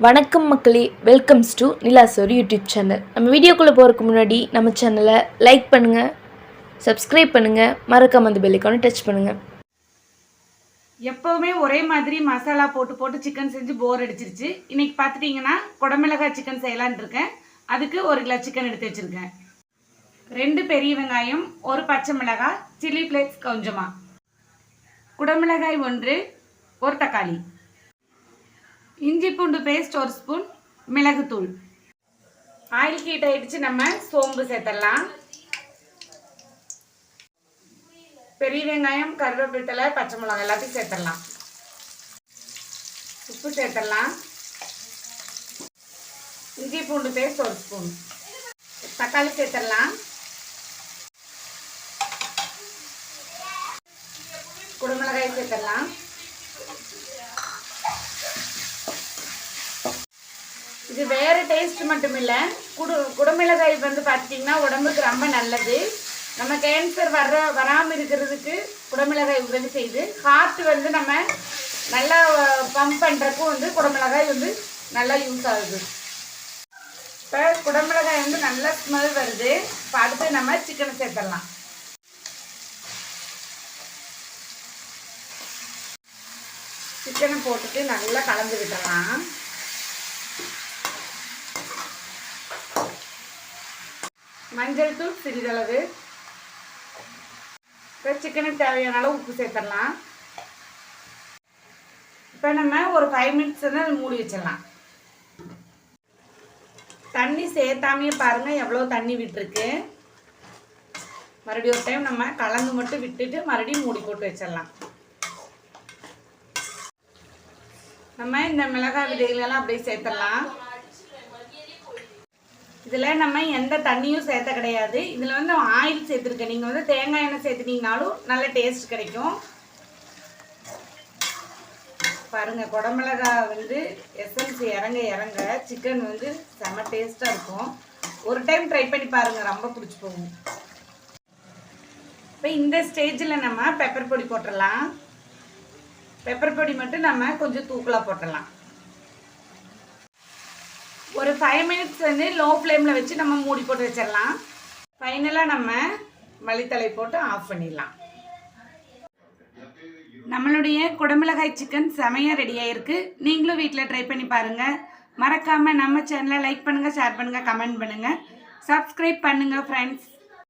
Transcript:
வணக்கம் மக்களே welcomes to Nilasor YouTube channel நம்ம வீடியோக்குள்ளே போகிறதுக்கு முன்னாடி நம்ம சேனலை லைக் பண்ணுங்கள் சப்ஸ்கிரைப் பண்ணுங்கள் மறக்காம அந்த பெல்லைக்கான டச் பண்ணுங்கள் எப்போவுமே ஒரே மாதிரி மசாலா போட்டு போட்டு சிக்கன் செஞ்சு போர் அடிச்சிருச்சு. இன்றைக்கி பார்த்துட்டிங்கன்னா குடமிளகாய் சிக்கன் செய்யலான்னு இருக்கேன். அதுக்கு ஒரு கிலோ சிக்கன் எடுத்து வச்சுருக்கேன். ரெண்டு பெரிய வெங்காயம் ஒரு பச்சை மிளகாய் சில்லி ஃப்ளேக்ஸ் கொஞ்சமாக குடமிளகாய் ஒன்று ஒரு தக்காளி. இஞ்சி பூண்டு பேஸ்ட் ஒரு ஸ்பூன் மிளகுத்தூள். ஆயில் ஹீட் ஆயிடுச்சு நம்ம சோம்பு சேர்த்துடலாம். பெரிய வெங்காயம் கருவேப்பிலை பச்சை மிளகாய் எல்லாத்தையும் சேர்த்துடலாம். உப்பு சேர்த்துடலாம். இஞ்சி பூண்டு பேஸ்ட் ஒரு ஸ்பூன் தக்காளி சேர்த்துடலாம். குடமிளகாய் சேர்த்துடலாம். இது வேறு டேஸ்ட் மட்டும் இல்லை குடு குடமிளகாய் வந்து பார்த்திங்கன்னா உடம்புக்கு ரொம்ப நல்லது. நம்ம கேன்சர் வர்ற வராமல் இருக்கிறதுக்கு குடமிளகாய் உதவி செய்யுது. ஹார்ட் வந்து நம்ம நல்லா பம்ப் பண்ணுறக்கும் வந்து குடமிளகாய் வந்து நல்லா யூஸ் ஆகுது. இப்போ குடமிளகாய் வந்து நல்ல ஸ்மெல் வருது. இப்போ அடுத்து நம்ம சிக்கனை சேர்த்துடலாம். சிக்கனை போட்டுட்டு நல்லா கலந்து விட்டுறலாம் மஞ்சள் தூள் சிறிதளவு. இப்போ சிக்கனுக்கு தேவையான அளவு உப்பு சேர்த்துடலாம். இப்போ நம்ம ஒரு ஃபைவ் மினிட்ஸ் வந்து அதை மூடி வச்சிடலாம். தண்ணி சேர்த்தாமையே பாருங்கள் எவ்வளோ தண்ணி விட்டுருக்கு. மறுபடியும் ஒரு டைம் நம்ம கலந்து மட்டும் விட்டுட்டு மறுபடியும் மூடி போட்டு வச்சிடலாம். நம்ம இந்த மிளகாய் விதைகளெல்லாம் அப்படியே சேர்த்துடலாம். இதில் நம்ம எந்த தண்ணியும் சேர்த்த கிடையாது. இதில் வந்து ஆயில் சேர்த்துருக்கேன். நீங்கள் வந்து தேங்காய் எண்ணெய் சேர்த்துட்டிங்கனாலும் நல்ல டேஸ்ட் கிடைக்கும். பாருங்கள் குடமிளகாய் வந்து எசன்ஸ் இறங்க இறங்க சிக்கன் வந்து செம டேஸ்ட்டாக இருக்கும். ஒரு டைம் ட்ரை பண்ணி பாருங்கள் ரொம்ப பிடிச்சி போகும். இப்போ இந்த ஸ்டேஜில் நம்ம பெப்பர் பொடி போட்டுடலாம் பெப்பர் பொடி மட்டும் நம்ம கொஞ்சம் தூக்கலாக போட்டுடலாம் ஒரு ஃபைவ் மினிட்ஸ் வந்து லோ ஃப்ளேமில் வச்சு நம்ம மூடி போட்டு வச்சிடலாம். ஃபைனலாக நம்ம மல்லித்தலை போட்டு ஆஃப் பண்ணிடலாம். நம்மளுடைய குடமிளகாய் சிக்கன் செமையாக ரெடி ஆயிருக்கு. நீங்களும் வீட்டில் ட்ரை பண்ணி பாருங்கள் மறக்காமல் நம்ம சேனலை லைக் பண்ணுங்கள் ஷேர் பண்ணுங்கள் கமெண்ட் பண்ணுங்கள் சப்ஸ்கிரைப் பண்ணுங்கள் ஃப்ரெண்ட்ஸ்